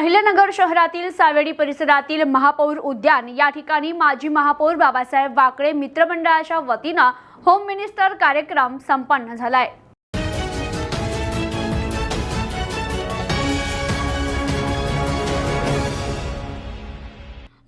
अहिल्यानगर शहरातील सावेडी परिसरातील महापौर उद्यान या ठिकाणी माजी महापौर बाबासाहेब वाकळे मित्रमंडळाच्या वतीनं होम मिनिस्टर कार्यक्रम संपन्न झालाय.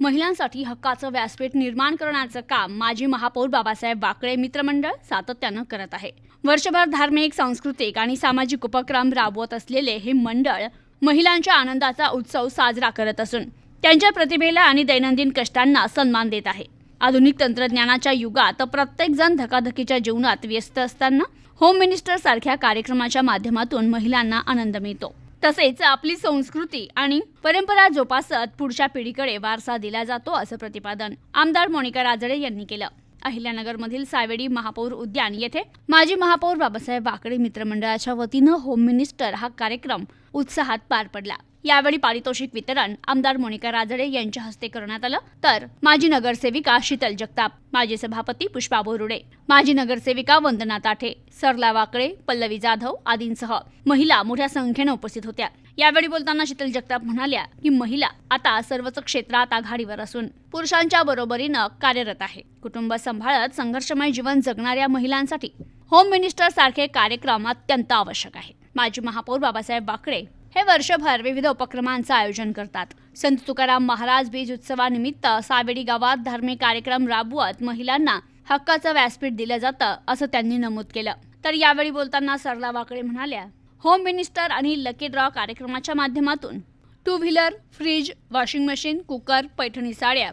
महिलांसाठी हक्काचं व्यासपीठ निर्माण करण्याचं काम माजी महापौर बाबासाहेब वाकळे मित्रमंडळ सातत्यानं करत आहे. वर्षभर धार्मिक सांस्कृतिक आणि सामाजिक उपक्रम राबवत असलेले हे मंडळ महिलांच्या आनंदाचा उत्सव साजरा करत असून त्यांच्या प्रतिभेला आणि दैनंदिन कष्टांना सन्मान देत आहे. आधुनिक तंत्रज्ञानाच्या युगात प्रत्येकजण धकाधकीच्या जीवनात व्यस्त असताना होम मिनिस्टर सारख्या कार्यक्रमाच्या माध्यमातून महिलांना आनंद मिळतो. तसेच आपली संस्कृती आणि परंपरा जोपासत पुढच्या पिढीकडे वारसा दिला जातो असं प्रतिपादन आमदार मोनिका राजळे यांनी केलं. अहिल्यानगरमधील सावेडी महापौर उद्यान येथे माजी महापौर बाबासाहेब वाकडे मित्रमंडळाच्या वतीनं होम मिनिस्टर हा कार्यक्रम उत्साहात पार पडला. यावेळी पारितोषिक वितरण आमदार मोनिका राजळे यांच्या हस्ते करण्यात आलं. तर माजी नगरसेविका शीतल जगताप माजी सभापती पुष्पा बोरुडे माजी नगरसेविका वंदना ताठे सरला वाकळे पल्लवी जाधव आदींसह महिला मोठ्या संख्येनं उपस्थित होत्या. यावेळी बोलताना शीतल जगताप म्हणाल्या की महिला आता सर्वच क्षेत्रात आघाडीवर असून पुरुषांच्या बरोबरीनं कार्यरत आहे. कुटुंब सांभाळत संघर्षमय जीवन जगणाऱ्या महिलांसाठी होम मिनिस्टर सारखे कार्यक्रम अत्यंत आवश्यक आहे. माजी महापौर बाबासाहेब बाकडे हे वर्षभर विविध उपक्रमांचं आयोजन करतात. संत तुकाराम महाराज बीज उत्सवानिमित्त सावेडी गावात धार्मिक कार्यक्रम राबवत महिलांना हक्काचं व्यासपीठ दिलं जातं असं त्यांनी नमूद केलं. तर यावेळी बोलताना सरला वाकळे म्हणाल्या होम मिनिस्टर आणि लकी ड्रॉ कार्यक्रमाच्या माध्यमातून two wheeler fridge washing machine cooker Paithani साड्या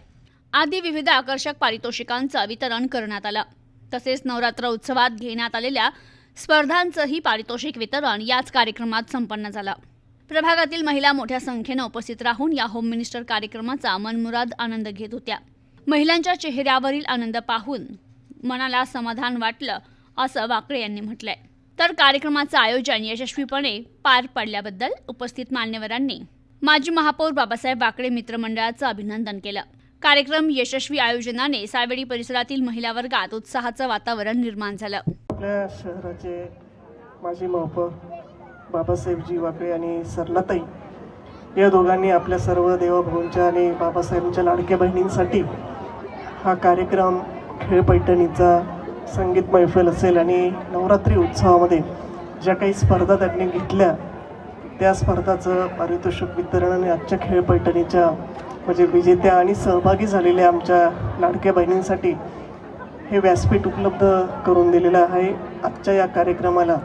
आदी विविध आकर्षक पारितोषिकांचं वितरण करण्यात आलं. तसेच नवरात्र उत्सवात घेण्यात आलेल्या स्पर्धांचंही पारितोषिक वितरण याच कार्यक्रमात संपन्न झालं. प्रभागातील महिला मोठ्या संख्येनं उपस्थित राहून या होम मिनिस्टर कार्यक्रमाचा मनमुराद आनंद घेत होत्या. महिलांच्या चेहऱ्यावरील आनंद पाहून मनाला समाधान वाटलं असं वाकळे यांनी म्हटलंय. तर कार्यक्रमाचं आयोजन यशस्वीपणे पार पडल्याबद्दल उपस्थित मान्यवरांनी माजी महापौर बाबासाहेब वाकळे मित्रमंडळाचं अभिनंदन केलं. कार्यक्रम यशस्वी आयोजनाने सावेडी परिसरातील महिला वर्गात उत्साहाचं वातावरण निर्माण झालं. आपल्या शहराचे माजी महापौर बाबासाहेबजी वाकळे आणि सरलाताई या दोघांनी आपल्या सर्व देवाभाऊंच्या आणि बाबासाहेबांच्या लाडक्या बहिणींसाठी हा कार्यक्रम खेळ पैठणीचा संगीत मैफल असेल आणि नवरात्री उत्सवामध्ये ज्या काही स्पर्धा त्यांनी घेतल्या त्या स्पर्धाचं पारितोषिक वितरण आणि आजच्या खेळ पैठणीच्या म्हणजे विजेत्या आणि सहभागी झालेल्या आमच्या लाडक्या बहिणींसाठी हे व्यासपीठ उपलब्ध करून दिलेलं आहे. आजच्या या कार्यक्रमाला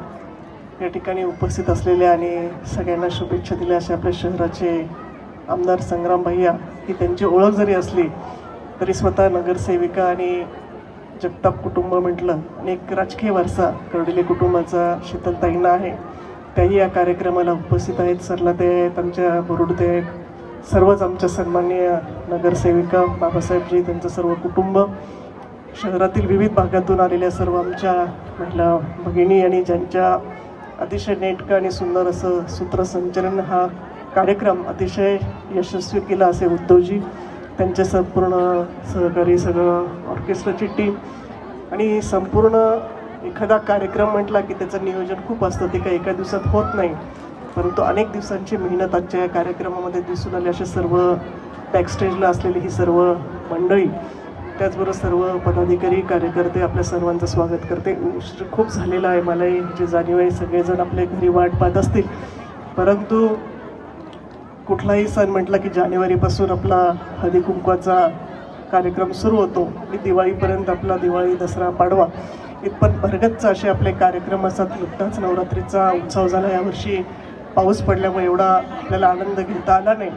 या ठिकाणी उपस्थित असलेल्या आणि सगळ्यांना शुभेच्छा दिल्या असे आपल्या शहराचे आमदार संग्राम भैया ही त्यांची ओळख जरी असली तरी स्वतः नगरसेविका आणि जगताप कुटुंब म्हटलं आणि एक राजकीय वारसा कर्डिले कुटुंबाचा शीतलताईंना आहे. त्याही या कार्यक्रमाला उपस्थित आहेत सरला ते आहेत आमच्या बोरुडते आहेत सर्वच आमच्या सन्माननीय नगरसेविका बाबासाहेबजी त्यांचं सर्व कुटुंब. शहरातील विविध भागातून आलेल्या सर्व आमच्या महिला भगिनी आणि ज्यांच्या अतिशय नेटकं आणि सुंदर असं सूत्रसंचलन हा कार्यक्रम अतिशय यशस्वी केला असे उद्धवजी त्यांचे संपूर्ण सहकारी सगळं ऑर्केस्ट्राची टीम आणि संपूर्ण एखादा कार्यक्रम म्हटला की त्याचं नियोजन खूप असतं ते काही एका दिवसात होत नाही. परंतु अनेक दिवसांची मेहनत आजच्या या कार्यक्रमामध्ये दिसून आली असे सर्व बॅकस्टेजला असलेली ही सर्व मंडळी. त्याचबरोबर सर्व पदाधिकारी कार्यकर्ते आपल्या सर्वांचं स्वागत करते. उशीर खूप झालेला आहे मला ह्याची म्हणजे जाणीव आहे सगळेजण आपल्या घरी वाट पाहत असतील. परंतु कुठलाही सण म्हटला की जानेवारीपासून आपला हळदी कुंकवाचा कार्यक्रम सुरू होतो. की दिवाळीपर्यंत आपला दिवाळी दसरा पाडवा इथपर्यंत भरगतचा असे आपले कार्यक्रम असतात. नुकताच नवरात्रीचा उत्सव झाला. यावर्षी पाऊस पडल्यामुळे एवढा आपल्याला आनंद घेता आला नाही.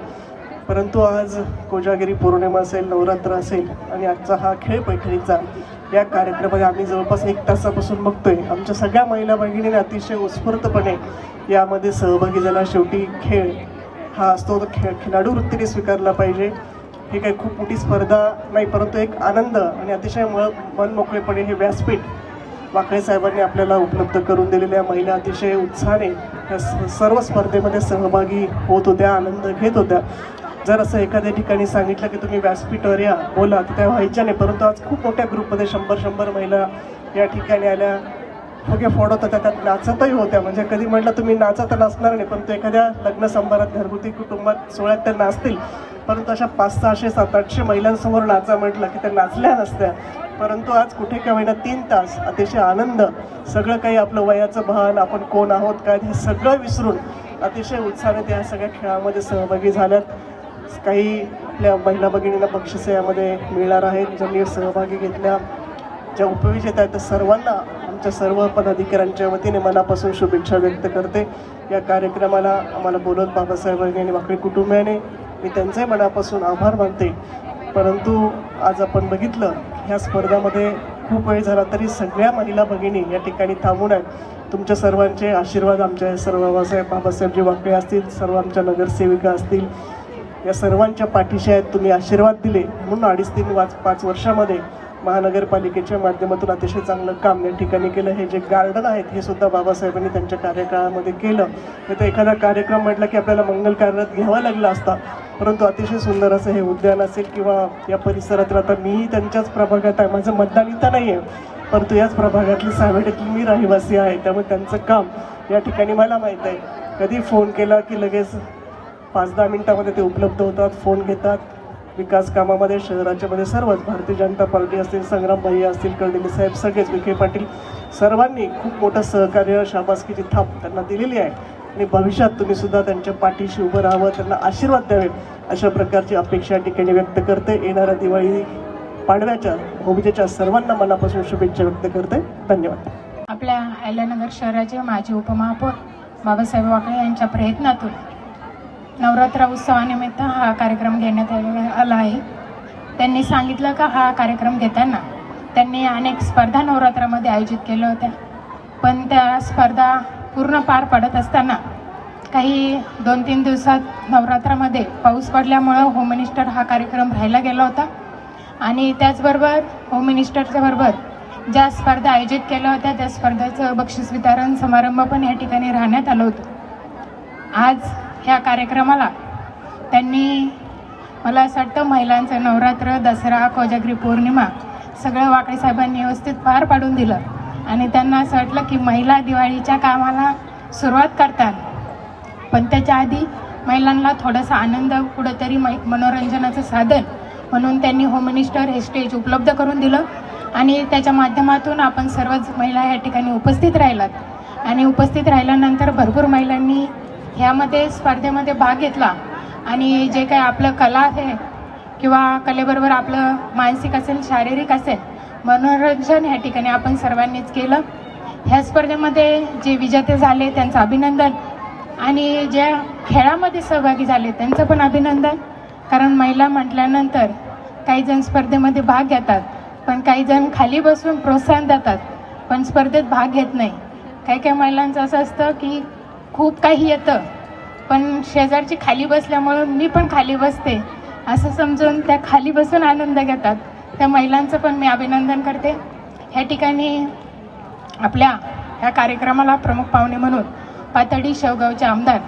परंतु आज कोजागिरी पौर्णिमा असेल नवरात्र असेल आणि आजचा हा खेळ पैठणीचा या कार्यक्रमात आम्ही जवळपास एक तासापासून बघतोय. आमच्या सगळ्या महिला भगिनीने अतिशय उत्स्फूर्तपणे यामध्ये सहभागी झाला. शेवटी खेळ हा असतो तो खेळ खेळाडू वृत्तीने स्वीकारला पाहिजे. ही काही खूप मोठी स्पर्धा नाही परंतु एक आनंद आणि अतिशय म मन मोकळेपणे हे व्यासपीठ वाकळे साहेबांनी आपल्याला उपलब्ध करून दिलेल्या महिला अतिशय उत्साहाने या स- सर्व स्पर्धेमध्ये सहभागी होत होत्या आनंद घेत होत्या. जर असं एखाद्या ठिकाणी सांगितलं की तुम्ही व्यासपीठावर या बोला तर त्या व्हायच्या नाही. परंतु आज खूप मोठ्या ग्रुपमध्ये शंभर शंभर महिला या ठिकाणी आल्या. फुगे फोडत होत्या त्यात नाचतही होत्या. म्हणजे कधी म्हटलं तुम्ही नाचा तर नाचणार नाही. परंतु एखाद्या लग्न समारंभात घरगुती कुटुंबात सोहळ्यात त्या नाचतील. परंतु अशा पाच सहाशे सात आठशे महिलांसमोर नाचा म्हटलं की त्या नाचल्या नसत्या. परंतु आज कुठे का होईना तीन तास अतिशय आनंद सगळं काही आपलं वयाचं भान आपण कोण आहोत काय हे सगळं विसरून अतिशय उत्साहाने त्या सगळ्या खेळामध्ये सहभागी झाल्यात. काही आपल्या महिला भगिनींना बक्षिसं यामध्ये मिळणार आहेत. ज्यांनी सहभागी घेतल्या ज्या उपविजेत आहेत त्या सर्वांना आमच्या सर्व पदाधिकाऱ्यांच्या वतीने मनापासून शुभेच्छा व्यक्त करते. या कार्यक्रमाला आम्हाला बोलत बाबासाहेबांनी आणि वाकडी कुटुंबियाने मी त्यांचे मनापासून आभार मानते. परंतु आज आपण बघितलं ह्या स्पर्धामध्ये खूप वेळ झाला तरी सगळ्या महिला भगिनी या ठिकाणी थांबून आहेत. तुमच्या सर्वांचे आशीर्वाद आमच्या सर्व बाबासाहेब बाबासाहेबजी वाकळे असतील सर्व आमच्या नगरसेविका असतील या सर्वांच्या पाठीशी आहेत. तुम्ही आशीर्वाद दिले. म्हणून अडीच तीन वाच पाच वर्षामध्ये महानगरपालिकेच्या माध्यमातून अतिशय चांगलं काम या ठिकाणी केलं. हे जे गार्डन आहेत हे सुद्धा बाबासाहेबांनी त्यांच्या कार्यकाळामध्ये केलं. हे तर एखादा कार्यक्रम म्हटलं की आपल्याला मंगल कार्यात घ्यावा लागला असता. परंतु अतिशय सुंदर असं हे उद्यान असेल किंवा या परिसरात आता मीही त्यांच्याच प्रभागात आहे. माझं मतदान इथं नाही आहे परंतु याच प्रभागातली सावेड्यातली मी रहिवासी आहे. त्यामुळे त्यांचं काम या ठिकाणी मला माहीत आहे. कधी फोन केला की लगेच पाच दहा मिनटामध्ये ते उपलब्ध होतात फोन घेतात. विकास कामामध्ये शहराच्यामध्ये सर्वच भारतीय जनता पार्टी असतील संग्राम भाई असतील कर्डिले साहेब सगळेच विखे पाटील सर्वांनी खूप मोठं सहकार्य शाबासकीची थाप त्यांना दिलेली आहे. आणि भविष्यात तुम्ही सुद्धा त्यांच्या पाठीशी उभं राहावं त्यांना आशीर्वाद द्यावे अशा प्रकारची अपेक्षा या ठिकाणी व्यक्त करते. येणाऱ्या दिवाळी पाडव्याच्या होमिजेच्या सर्वांना मनापासून शुभेच्छा व्यक्त करते. धन्यवाद. आपल्या अहिल्यानगर शहराचे माजी उपमहापौर बाबासाहेब वाकळे यांच्या प्रयत्नातून नवरात्र उत्सवानिमित्त हा कार्यक्रम घेण्यात आलेला आला आहे. त्यांनी सांगितलं का हा कार्यक्रम घेताना त्यांनी अनेक स्पर्धा नवरात्रामध्ये आयोजित केल्या होत्या. पण त्या स्पर्धा पूर्ण पार पडत असताना काही दोन तीन दिवसात नवरात्रामध्ये पाऊस पडल्यामुळं होम मिनिस्टर हा कार्यक्रम राहायला गेला होता. आणि त्याचबरोबर होम मिनिस्टरच्या बरोबर ज्या स्पर्धा आयोजित केल्या होत्या त्या स्पर्धेचं बक्षीस वितरण समारंभ पण या ठिकाणी राहण्यात आलं होतं. आज ह्या कार्यक्रमाला. त्यांनी मला असं वाटतं महिलांचं नवरात्र दसरा कोजागिरी पौर्णिमा सगळं वाकडे साहेबांनी व्यवस्थित पार पाडून दिलं. आणि त्यांना असं वाटलं की महिला दिवाळीच्या कामाला सुरुवात करतात. पण त्याच्या आधी महिलांना थोडासा आनंद कुठंतरी मै मनोरंजनाचं साधन म्हणून त्यांनी होम मिनिस्टर हे स्टेज उपलब्ध करून दिलं. आणि त्याच्या माध्यमातून आपण सर्वच महिला या ठिकाणी उपस्थित राहिलात. आणि उपस्थित राहिल्यानंतर भरपूर महिलांनी ह्यामध्ये स्पर्धेमध्ये भाग घेतला. आणि जे काही आपलं कला आहे किंवा कलेबरोबर आपलं मानसिक असेल शारीरिक असेल मनोरंजन ह्या ठिकाणी आपण सर्वांनीच केलं. ह्या स्पर्धेमध्ये जे विजेते झाले त्यांचं अभिनंदन. आणि ज्या खेळामध्ये सहभागी झाले त्यांचं पण अभिनंदन. कारण महिला म्हटल्यानंतर काही जण स्पर्धेमध्ये भाग घेतात पण काही जण खाली बसून प्रोत्साहन देतात पण स्पर्धेत भाग घेत नाही. काही काही महिलांचं असं असतं की खूप काही येतं. पण शेजारची खाली बसल्यामुळं मी पण खाली बसते. असं समजून त्या खाली बसून आनंद घेतात. त्या महिलांचं पण मी अभिनंदन करते. ह्या ठिकाणी आपल्या ह्या कार्यक्रमाला प्रमुख पाहुणे म्हणून पातळी शेवगावचे आमदार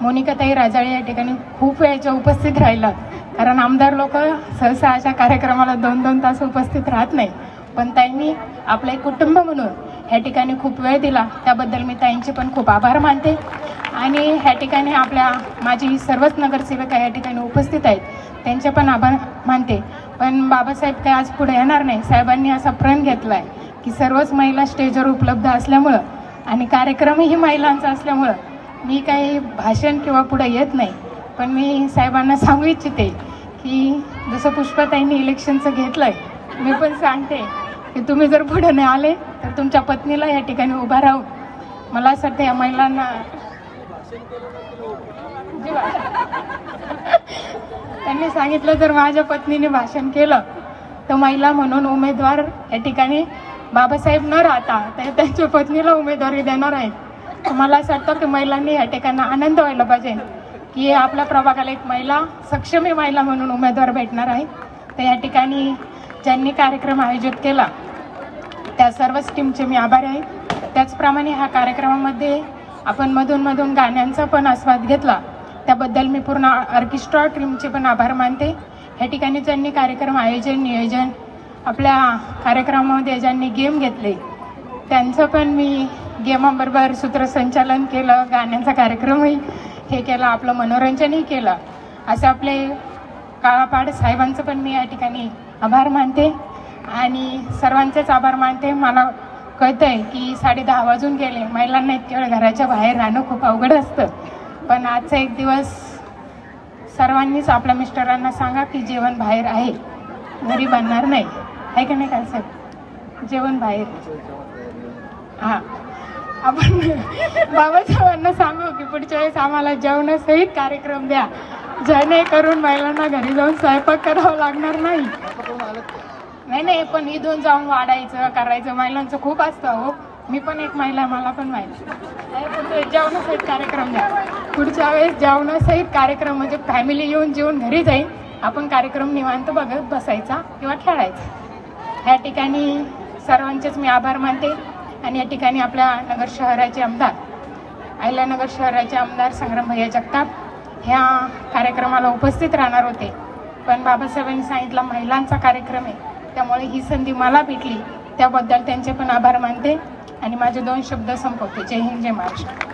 मोनिकाताई राजाळे या ठिकाणी खूप वेळच्या उपस्थित राहिलात. कारण आमदार लोक सहसा अशा कार्यक्रमाला दोन दोन तास उपस्थित राहत नाही. पण त्यांनी आपलं एक कुटुंब म्हणून ह्या ठिकाणी खूप वेळ दिला. त्याबद्दल मी ताईंचे पण खूप आभार मानते. आणि ह्या ठिकाणी आपल्या माझी सर्वच नगरसेविका या ठिकाणी उपस्थित आहेत. त्यांचे पण आभार मानते. पण बाबासाहेब काय आज पुढे येणार नाही. साहेबांनी असा प्रण घेतला आहे की सर्वच महिला स्टेजवर उपलब्ध असल्यामुळं आणि कार्यक्रमही महिलांचा असल्यामुळं मी काही भाषण किंवा पुढे येत नाही. पण मी साहेबांना सांगू इच्छिते की जसं पुष्पाताईंनी इलेक्शनचं घेतलं आहे मी पण सांगते. की तुम्ही जर पुढे नाही आले तर तुमच्या पत्नीला या ठिकाणी उभा राहू. मला असं वाटतं या महिलांना त्यांनी सांगितलं जर माझ्या पत्नीने भाषण केलं तर महिला म्हणून उमेदवार या ठिकाणी बाबासाहेब न राहता तर त्यांच्या पत्नीला उमेदवारी देणार आहेत. मला असं वाटतं की महिलांनी या ठिकाणी आनंद व्हायला पाहिजे की आपल्या प्रभागाला एक महिला सक्षमी महिला म्हणून उमेदवार भेटणार आहे. तर या ठिकाणी ज्यांनी कार्यक्रम आयोजित केला त्या सर्वच टीमचे मी आभारी आहे. त्याचप्रमाणे ह्या कार्यक्रमामध्ये आपण मधून मधून गाण्यांचा पण आस्वाद घेतला. त्याबद्दल मी पूर्ण ऑर्केस्ट्रा टीमचे पण आभार मानते. ह्या ठिकाणी ज्यांनी कार्यक्रम आयोजन नियोजन आपल्या कार्यक्रमामध्ये ज्यांनी गेम घेतले त्यांचं पण मी गेमाबरोबर सूत्रसंचालन केलं गाण्यांचा कार्यक्रमही हे केला आपलं मनोरंजनही केलं. असं आपले काळापाड साहेबांचं पण मी या ठिकाणी आभार मानते आणि सर्वांचेच आभार मानते. मला कळतं आहे की साडे दहा वाजून गेले. महिलांना इतक्या वेळ घराच्या बाहेर राहणं खूप अवघड असतं. पण आजचा एक दिवस सर्वांनीच आपल्या मिस्टरांना सांगा की जेवण बाहेर आहे. घरी बनणार नाही. आहे का नाही काय साहेब जेवण बाहेर. हां. आपण बाबासाहेबांना सांगू की पुढच्या वेळेस आम्हाला जेवणासहित कार्यक्रम द्या. जेणेकरून महिलांना घरी जाऊन स्वयंपाक करावा लागणार नाही. नाही नाही पण इथून जाऊन वाढायचं करायचं महिलांचं खूप असतं हो. मी पण एक महिला आहे, मला पण माहिती. नाही, पण जेवणासहित कार्यक्रम द्या. पुढच्या वेळेस जेवणासहित कार्यक्रम म्हणजे फॅमिली येऊन जेवून घरी जाईल आपण कार्यक्रम निवांत बघत बसायचा किंवा खेळायचा. ह्या ठिकाणी सर्वांचेच मी आभार मानते आणि या ठिकाणी आपल्या नगर शहराचे आमदार अहिल्यानगर शहराचे आमदार संग्राम भैया जगताप ह्या कार्यक्रमाला उपस्थित राहणार होते. पण बाबासाहेबांनी सांगितलं महिलांचा कार्यक्रम आहे. त्यामुळे ही संधी मला भेटली. त्याबद्दल त्यांचे पण आभार मानते आणि माझे दोन शब्द संपवते. जय हिंद जय महाराष्ट्र.